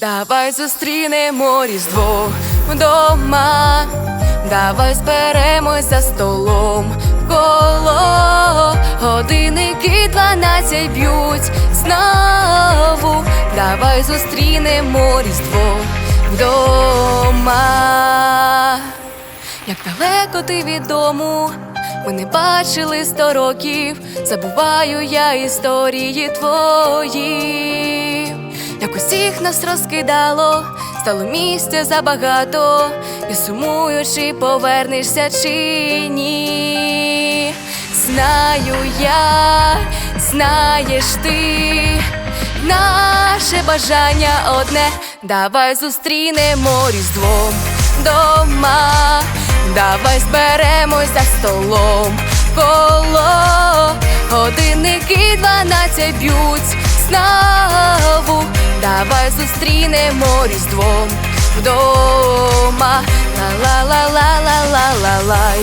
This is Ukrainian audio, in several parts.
Давай зустрінемо різдво вдома, давай зберемось за столом. Коло годинники дванадцять б'ють знову. Давай зустрінемо різдво вдома. Як далеко ти від дому, ми не бачили сто років, забуваю я історії твої, як усіх нас розкидало, стало місця забагато, і сумую, чи повернешся чи ні. Знаю я, знаєш ти, наше бажання одне, давай зустрінемо різдво дома, давай зберемось за столом. Коло годинники дванадцять б'ють. Давай зустрінемо різдво вдома. Ла-ла-ла-ла-ла-ла-ла-лай,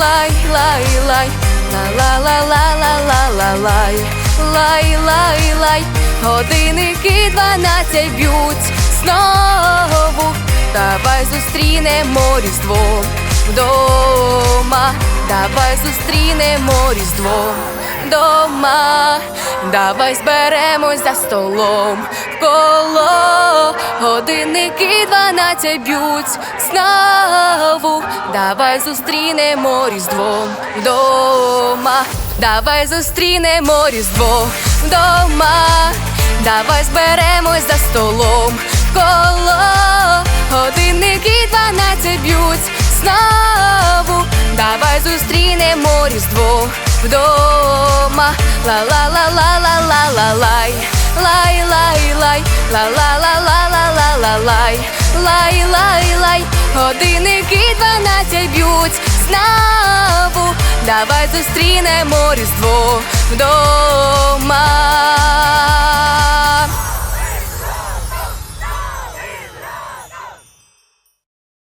лай-лай-лай, ла-ла-ла-ла-ла-ла-ла-лай, лай-лай-лай, годинники дванадцять б'ють знову. Давай зустрінемо різдво вдома, давай зустрінемо різдво вдома, давай зберемось за столом коло годинники дванадцять б'ють знову. Давай зустрінемо різдво вдома, давай зустрінемо різдво вдома, давай зберемось за столом коло годинники дванадцять б'ють знову. Давай зустрінемо різдво вдома. Ла-ла-ла-ла-ла-ла-ла-лай, лай-лай-лай, ла-ла-ла-ла-ла-ла-лай, лай-лай-лай, годинники дванадцять б'ють знову. Давай зустрінемо різдво вдома.